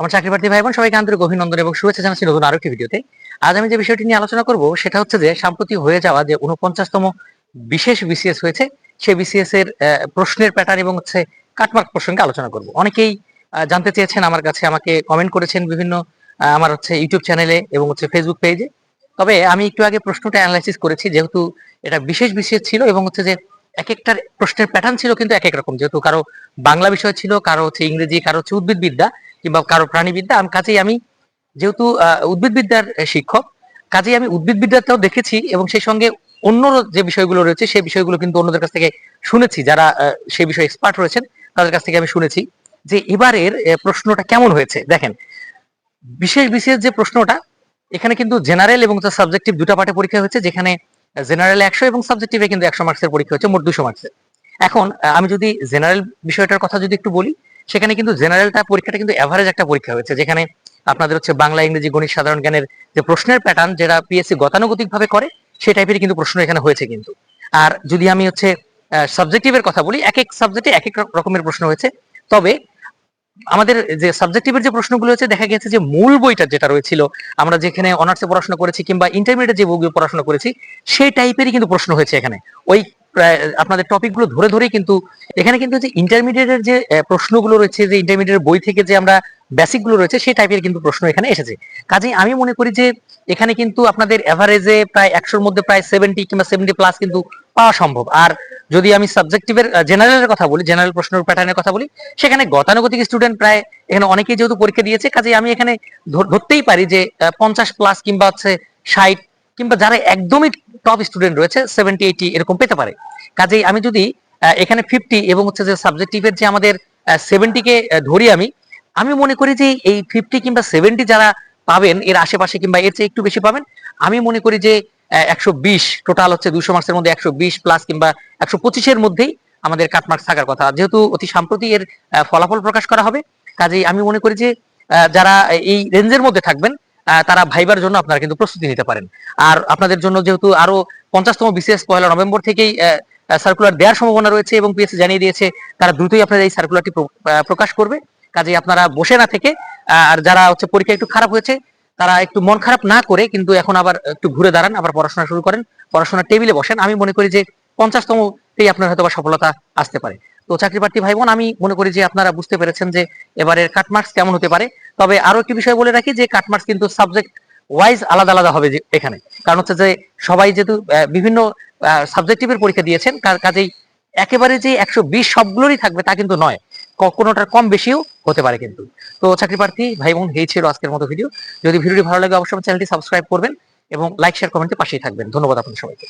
আমার চাকরি প্রার্থী ভাই বোন সবাইকে আন্তরিক অভিনন্দন এবং শুভেচ্ছা জানাচ্ছি নতুন আরও একটি ভিডিওতে। আজ আমি যে বিষয়টি নিয়ে আলোচনা করব, সেটা হচ্ছে যে সাম্প্রতিক হয়ে যাওয়া যে উনপঞ্চাশতম বিশেষ বিসিএস হয়েছে, সেই বিসিএস এর প্রশ্নের প্যাটার্ন এবং হচ্ছে কাটমার্ক প্রসঙ্গে আলোচনা করব। অনেকেই জানতে চেয়েছেন আমার কাছে, আমাকে কমেন্ট করেছেন বিভিন্ন আমার হচ্ছে ইউটিউব চ্যানেলে এবং হচ্ছে ফেসবুক পেজে তবে আমি একটু আগে প্রশ্নটা অ্যানালাইসিস করেছি, যেহেতু এটা বিশেষ বিসিএস ছিল এবং হচ্ছে যে এক একটার প্রশ্নের প্যাটার্ন ছিল কিন্তু এক এক রকম। যেহেতু কারও বাংলা বিষয় ছিল, কারও হচ্ছে ইংরেজি, কারও হচ্ছে উদ্ভিদবিদ্যা কিংবা কারও প্রাণীবিদ্যা, আমি কাজেই আমি যেহেতু উদ্ভিদবিদ্যার শিক্ষক, কাজেই আমি উদ্ভিদবিদ্যাতেও দেখেছি এবং সেই সঙ্গে অন্য যে বিষয়গুলো রয়েছে সেই বিষয়গুলো কিন্তু অন্যদের কাছ থেকে শুনেছি, যারা সেই বিষয়ে এক্সপার্ট রয়েছেন, তাদের কাছ থেকে আমি শুনেছি যে এবারের প্রশ্নটা কেমন হয়েছে? দেখেন, বিশেষ বিশেষ যে প্রশ্নটা, এখানে কিন্তু জেনারেল এবং তার সাবজেক্টিভ দুটা পার্টে পরীক্ষা হয়েছে, যেখানে জেনারেল একশো এবং সাবজেক্টিভে কিন্তু একশো মার্কসের পরীক্ষা হচ্ছে মোট দুশো মার্কসের এখন আমি যদি জেনারেল বিষয়টার কথা যদি একটু বলি সেখানে কিন্তু জেনারেলটা পরীক্ষাটা কিন্তু এভারেজ একটা পরীক্ষা হয়েছে, যেখানে আপনাদের হচ্ছে বাংলা, ইংরেজি, গণিত, সাধারণ জ্ঞানের যে প্রশ্নের প্যাটার্ন যেটা পিএসসি গতানুগতিক ভাবে করে, সেই টাইপের কিন্তু প্রশ্ন এখানে হয়েছে কিন্তু। আর যদি আমি হচ্ছে সাবজেক্টিভের কথা বলি এক এক সাবজেক্টে এক এক রকমের প্রশ্ন হয়েছে। তবে আমাদের যে সাবজেক্টিভের যে প্রশ্নগুলো হচ্ছে, দেখা গেছে যে মূল বইটা যেটা রয়েছিল, আমরা যেখানে অনার্সে পড়াশোনা করেছি কিংবা ইন্টারমিডিয়েট যে বইগুলো পড়াশোনা করেছি, সেই টাইপেরই কিন্তু প্রশ্ন হয়েছে এখানে। ওই প্রায়, আপনাদের টপিকগুলো ধরে ধরেই কিন্তু, এখানে কিন্তু যে ইন্টারমিডিয়েটের যে প্রশ্নগুলো রয়েছে, যে ইন্টারমিডিয়েট বই থেকে যে আমরা বেসিকগুলো রয়েছে, সেই টাইপের কিন্তু প্রশ্ন এখানে এসেছে। কাজেই আমি মনে করি যে, এখানে কিন্তু আপনাদের এভারেজে প্রায় একশোর মধ্যে প্রায় সেভেন্টি কিংবা সেভেন্টি প্লাস কিন্তু পাওয়া সম্ভব। আর যদি আমি সাবজেক্টিভের জেনারেলের কথা বলি জেনারেল প্রশ্নের প্যাটার্নের কথা বলি, সেখানে গতানুগতিক স্টুডেন্ট প্রায় এখানে অনেকেই যেহেতু পরীক্ষা দিয়েছে কাজে আমি এখানে ধর- ধরতেই পারি যে পঞ্চাশ প্লাস কিংবা হচ্ছে ষাট কিংবা যারা একদমই টপ স্টুডেন্ট রয়েছে সেভেন্টি এইটি এরকম পেতে পারে। কাজেই আমি যদি এখানে ফিফটি এবং হচ্ছে যে সাবজেক্টিভের যে আমাদের সেভেন্টি কে ধরি আমি আমি মনে করি যে এই ফিফটি কিংবা সেভেন্টি যারা পাবেন, এর আশেপাশে কিংবা এর চেয়ে একটু বেশি পাবেন, আমি মনে করি যে একশো বিশ টোটাল হচ্ছে দুশো মার্কসের মধ্যে একশো বিশ প্লাস কিংবা একশো পঁচিশের মধ্যেই আমাদের কাটমার্কস থাকার কথা। যেহেতু অতি সাম্প্রতি এর ফলাফল প্রকাশ করা হবে, কাজেই আমি মনে করি যে যারা এই রেঞ্জের মধ্যে থাকবেন তারা ভাইবার জন্য আপনারা কিন্তু প্রস্তুতি নিতে পারেন। আর আপনাদের জন্য যেহেতু আরও পঞ্চাশতম বিসিএস পয়লা নভেম্বর থেকেই সার্কুলার দেওয়ার সম্ভাবনা রয়েছে এবং পিএসসি জানিয়ে দিয়েছে, তারা দ্রুতই আপনাদের এই সার্কুলারটি প্রকাশ করবে। কাজে আপনারা বসে না থেকে আর যারা হচ্ছে পরীক্ষা একটু খারাপ হয়েছে, তারা একটু মন খারাপ না করে কিন্তু এখন আবার একটু ঘুরে দাঁড়ান, আবার পড়াশোনা শুরু করেন, পড়াশোনার টেবিলে বসেন। আমি মনে করি যে পঞ্চাশতমতেই আপনার হয়তো সফলতা আসতে পারে। তো চাকরি প্রার্থী ভাই বোন, আমি মনে করি যে আপনারা বুঝতে পেরেছেন যে এবারের কাটমার্কস কেমন হতে পারে। তবে আরও একটি বিষয় বলে রাখি যে কাটমার্কস কিন্তু সাবজেক্ট ওয়াইজ আলাদা আলাদা হবে এখানে। কারণ হচ্ছে যে সবাই যেহেতু বিভিন্ন সাবজেক্টিভের পরীক্ষা দিয়েছেন কাজেই একেবারে যে একশো বিশ সবগুলোরই থাকবে তা কিন্তু নয় কোনোটার কম বেশিও হতে পারে কিন্তু। তো চাকরি প্রার্থী, ভাই বোন, এই ছিল আজকের মতো ভিডিও যদি ভিডিওটি ভালো লাগে, অবশ্যই চ্যানেলটি সাবস্ক্রাইব করবেন এবং লাইক শেয়ার কমেন্টে পাশেই থাকবেন। ধন্যবাদ আপনাদের সবাইকে।